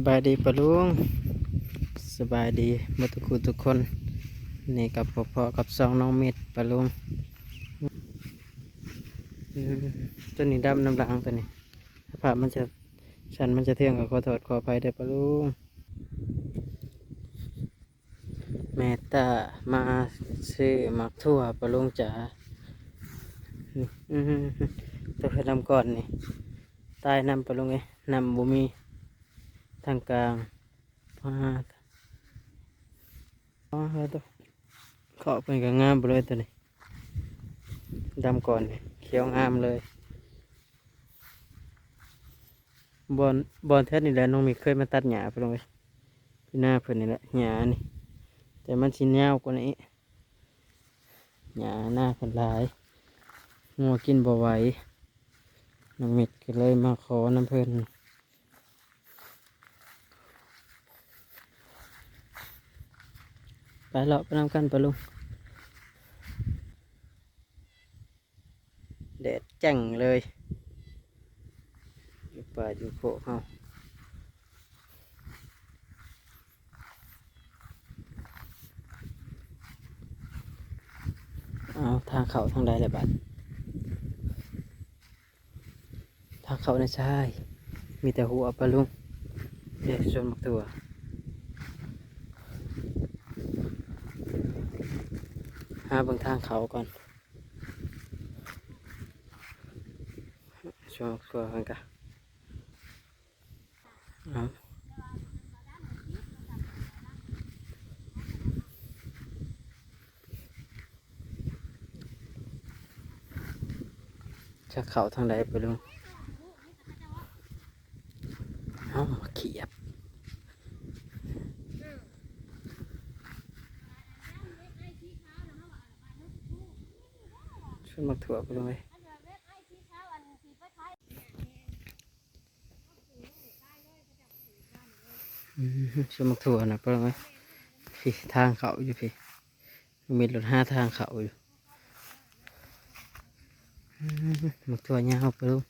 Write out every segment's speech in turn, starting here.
สบายดีปะลุงสบายดีมดทุกคนทุกคนนี่กับพ่อพ่อกับสองน้องเม็ดปะลุงอืมตัวนี้ดำน้ำหลังตัวนี้สภาพมันจะชันมันจะเที่ยงกับขอโทษขออภัยเด้อปะลุงแม่ตามาซื้อหมักทั่วปะลุงจ๋านี่ตัวเพชรนำก่อนนี่ใต้นำปะลุงไงนำบุมี ทางกลางมาอ๋อแล้วตัวเคาะไปก็งามไปเลยตัวนี้ดำก่อนเขียวงามเลย บอลบอลแท้นี่แหละน้องมีเคยมาตัดหญ้าไปลงไปที่หน้าเพิ่อนนี่แหละหญ้านี่ แต่มันชิ้นยาวกว่านี้หญ้าหน้าเพิ่นหลายงัวกินบ่ไหวน้องมิดก็เลยมาขอน้ำเพิ่อน ไปเลาะไปนำกันไปลุงแดดจ่งเลยอยู่ป่าอยู่โขเฮาเอาทางเขาทางใดเลยบัดทางเขาในะใช่มีแต่หัวปะลุงเด็กชนมักตัว หาบางทางเขาก่อนช่วงตัวกันกันเอาจะเข้าทางใดไปลุงเอามาเขียบ ชว นมักถั่วไปเลยอืมชวนมักถั่วนะไปเลยพี่ทางเขาอยู่พี่มีรถห้าทางเขาอยู่มักถั่วยาวไปลุง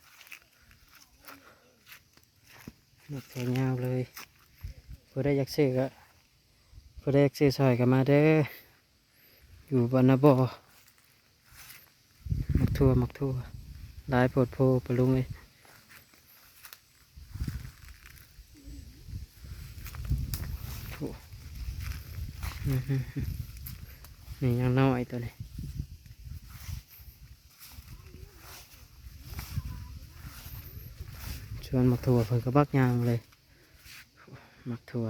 มักถั่วยาวเลยผู้ได้อยากซื้อก็ผู้ได้อยากซื้อซอยก็มาเด้ออยู่บานนาบอ ทั่วมักทั่วลายโพดโพปะลุงเลยโหนี่ยังน้อยตัวนี้ชวนมักทั่วเพิ่นก็บักยางเลยมักทั่ว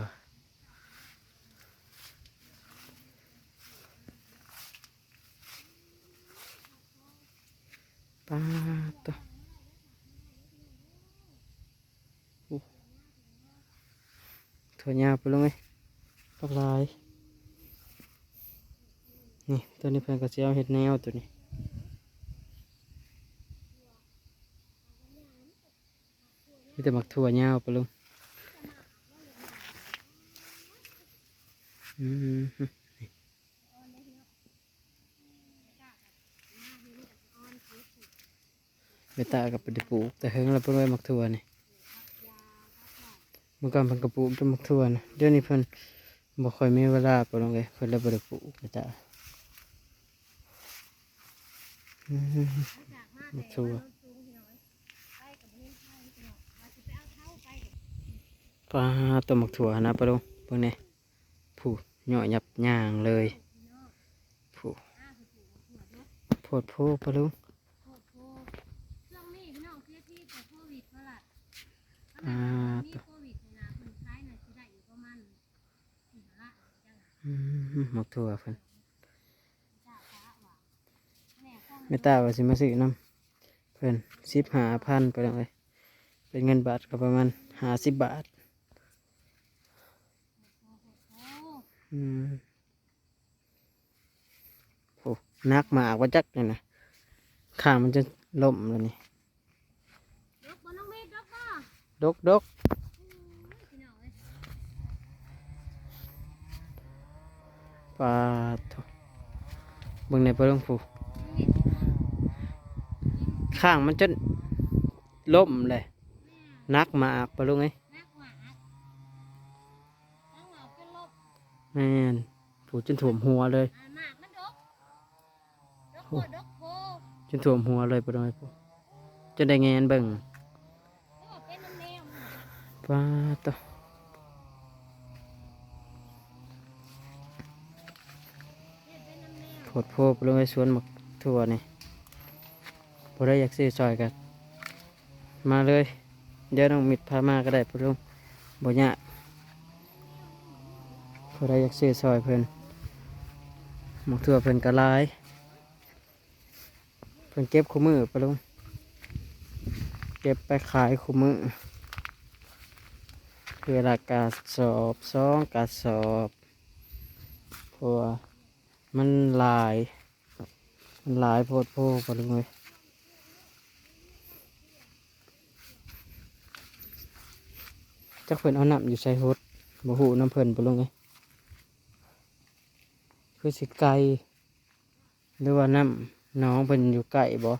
ปาตัวโอ้ถั่วยาวไปลงไหมปักลาย นี่ตัวนี้เพิ่นก็สิเอาเห็ดแนวตัวนี้มีแต่หมักถั่วยาวไปลงอืม ไปตากับไปดปลูก แต่เฮงเราไปไว้หมักถั่วนี่เมื่อก่อนเพิ่นก็ปลูกจนหมักถั่วนะเดี๋ยวนี้เพิ่นบ่ค่อยมีเวลาไปลงเลยเพิ่นเลยบ่ได้ปลูกไปตาหมักถั่วปลาตัวหมักถั่วนะปลาลุงเพิ่งนี่ผู้เหยาะหยับย่างเลยผู้โพดโพปลาลุงนี้พี่น้องเสียที่ แต่โควิดเพราะล่ะอ่ามีตัวโควิดนะคนขายน่ะสิได้อยู่ประมาณสี่ห้าละจังอืมหมกถั่วเพิ่นจ้าฟ้าว่าแม่ข้องไม่ตาว่าสิมาซื้อน้ำเพิ่นสิบหาพันไปเลยเป็นเงินบาทก็ประมาณหาสิบบาทอ้อืมโอ้นักมากว่าจักนี่นะข้างมันจะล่มแล้วนี่ ดกบ่น้องเมฆดกบ่ ดกดกพี่น้องเอ้ยปลาถั่วเบิ่งในปลาลุงผูข้างมันจนล่มเลยนักหมากปะลุงไงนักหวาดแม่นผูจนถ่วมหัวเลยจนถ่วมหัวเลยปะน้อยพวกจนได้แงนเบิ่ง แล้วก็เป็นน้ำแนวมัน ป้าตอเนี่ยเป็นน้ำแนวโพดโพบลงไปสวนหมักทั่วนี่พอได้อยากซื้อซอยกัน มาเลย เดี๋ยวน้องมิดพามาก็ได้ปะลุงบ่ยากพอได้อยากซื้อซอยเพิ่นหมักทั่วเพิ่นกระลายเพิ่นเก็บคู่มือปลุงเก็บไปขายคู่มือ คือละกาสอบสองกาสอบเพราะว่ามันหลาย มันหลายโพดโพปะลุงเลยจักเพิ่นเอาน้ำอยู่ใส่ฮดบ่หูน้ำเพิ่นปะลุงเลยคือสิไกลหรือว่าน้ำน้องเป็นอยู่ใกล้บ่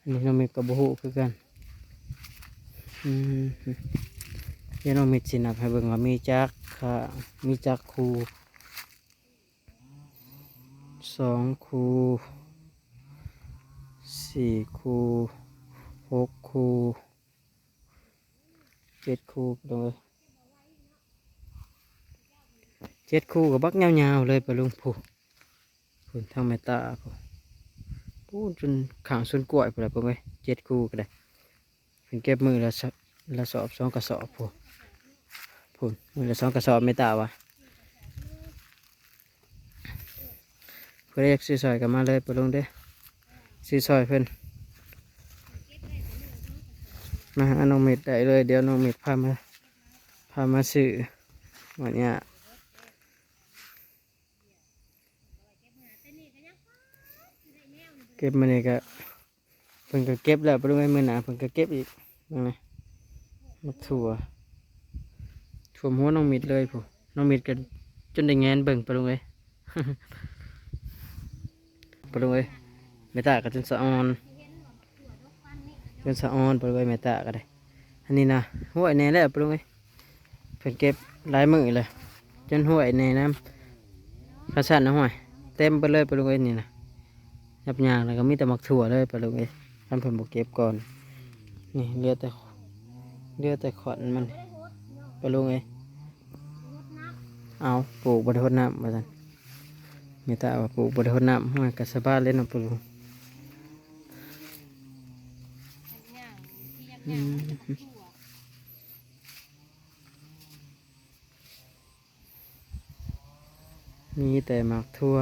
อันนี้น้องมิดกับบุหูคือกันอืม ยน้องมิดสินับให้เบิ่งว่ามีจักค่ะมีจักคูสองคูสี่คูหกคูเจ็ดคูตรงเลยเจ็ดคูกับบักยาวๆเลยไปลุงผู้คุณทางเมตาพูพูดจนขางส่วนกล้วยไปเลยพวกเจ็ดคูก็ได้เป็นเก็บมือละสะละสอบสองกระสอบพู พูนมือละสองกระสอบเมตาวะเพื่อเรียกซื้อซอยกันมาเลยไปลงเด้ซื้อซอยเพิ่นมาหาน้องเม็ดได้เลย เดี๋ยวน้องเม็ดพามาพามาซื้อวันเนี้ยเก็บมาเนี่ยก็เพิ่นก็เก็บแล้วไปดูไอ้มือหนาเพิ่นก็เก็บอีกนั่นไงมาถั่ว ถั่วหัวน้องมิดเลยผู้น้องมิดก็จนได้แงนเบิ่งไปดูไอ้ไปดูไอ้เมตาก็จนสะออนจนสะออนไปดูไอ้เมตาก็ได้อันนี้นะห้วยแน่แล้วไปดูไอ้เพิ่นเก็บหลายมือเลยจนห้วยแน่น้ำกระสันนะห้วยเต็มไปเลยไปดูไอ้นี่นะยับยางแล้วก็มีแต่หมักถั่วเลยไปลงเอ้ยท่านเพิ่นบอกเก็บก่อนนี่เลือแต่เลือแต่ขอนมันไปลงเอ้ย เอาปลูกบไดทดน้ำมาสันมีแต่ว่าปลูกบไดทดน้ำมากระสบายเล่นเอาปลูกมีแต่หมากทั่ว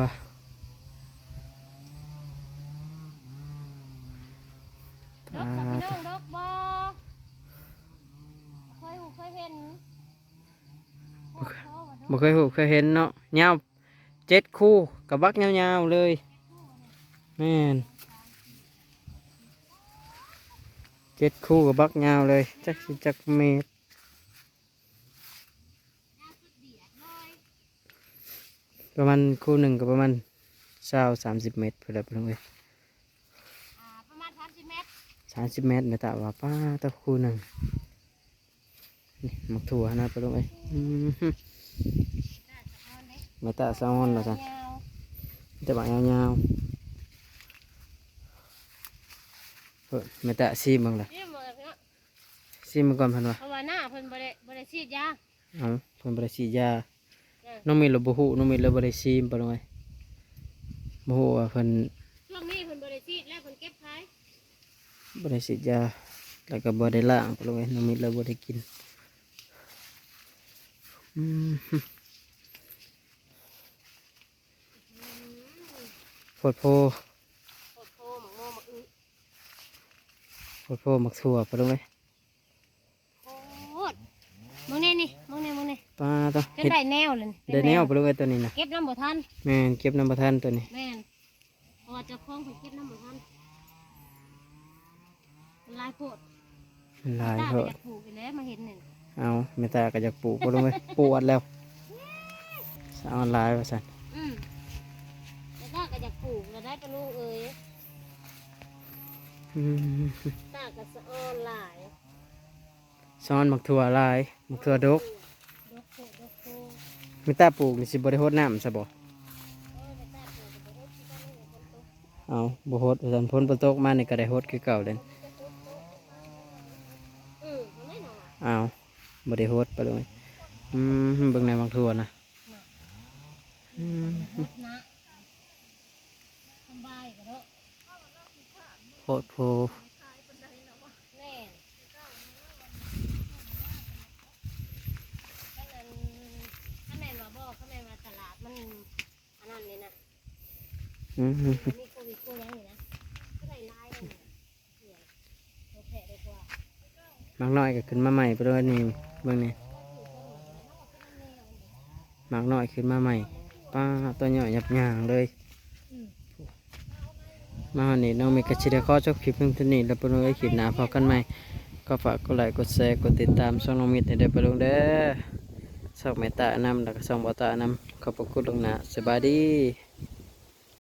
ดกกับพี่น้องดกบ่เคยหูเคยเห็นโอ้โหดก บ่เคยหูเคยเห็นเนาะยาวเจ็ดคู่กับบักยาวๆเลยแม่นเจ็ดคู่กับบักยาวเลยจักสิจักเมตรประมาณคู่หนึ่งก็ประมาณเศร้าสามสิบเมตรเพื่อไปลงเลยอ่าประมาณ30เมตรสามสิบเมตรไม่ตาว่าป้าตะคู่หนึ่งนี่หมักถั่วนะไปลงเลยอืมฮึได้สะออนเด้ไม่ตาซอนละสันยาวแต่บักยาวๆเออไม่ตาซีมึงละนี่หมดเนาะซีมึงก่อนพันวะเพราะว่าหน้าเพิ่นบ่ได้บ่ได้ฉีดยา เอาเพิ่นบริสีดยาเออ น้องมีระบุหูน้องมีระบริซีมไปลงไปบุหูว่าเพิ่นช่วงนี้เพิ่นบ่ได้ฉีดแล้วเพิ่นเก็บขายบริสีดยาแล้วก็บ่ได้ล้างไปลงไปน้องมีระบได้กินอืมฮึ โพดโพโคตรโพหมักโมหมักอึโพดโพหมักถั่วไปลงไปโคตรมึงนี่นี่มึงนี่มึงนี่ป้าต้องจนเฮ็ดได้แนวเลยได้แนวไปลงไปตัวนี้นะเก็บน้ำบ่ทันแม่นเก็บน้ำประทานตัวนี้แม่นเพราะว่าเจ้าของเพิ่นเก็บน้ำบ่ทันมันหลายโพดมันหลายตาเพไปราะจากปลูกไปแล้วมาเห็นนี่ เอาไม่ตาก็จะปลูกไปลงไปปวดแล้วสาวหลายว่าสันอืมแต่ตาก็อยากปลูกแล้วได้ปะลูกเอ้ยอืมตาก็สะอ้อนหลายซ้อนหมักถั่วหลายหมักถั่วดกดอกโคดอกโคมีตาปลูกนี่สิบ่ได้โฮดน้ำซะบ่เออไปตาปูไปเฮ็ดที่บ้านนี่คนโตเอาบ่โฮดสันพ้นบ่ตกมานี่ก็ได้โฮดคือเก่าเลยอือมันไม่หนอเอา บ่ได้โฮดไปเลยอืมเบิ่งในบางทัวนะอืมนะสบายก็เด้อโคตรโพแน่ มักน้อยก็ขึ้นมาใหม่ไปเลยนี่เบิ่งนี่มักน้อยขึ้นมาใหม่ป้าตัวใหญ่ยับหยางเลย มาวันนี้น้องมีกระชิได้ข้อจบคลิปเพียงเท่านี้แล้วไปลงไอ้คลิปหน้าพอกันใหม่ ก็ฝากกดไลค์กดแชร์กดติดตามช่องน้องมิตรได้ไปลงเด้อช่องเมตตานำแล้วก็ช่องบอตานำขอบพระคุณลวงหน้าสบายดี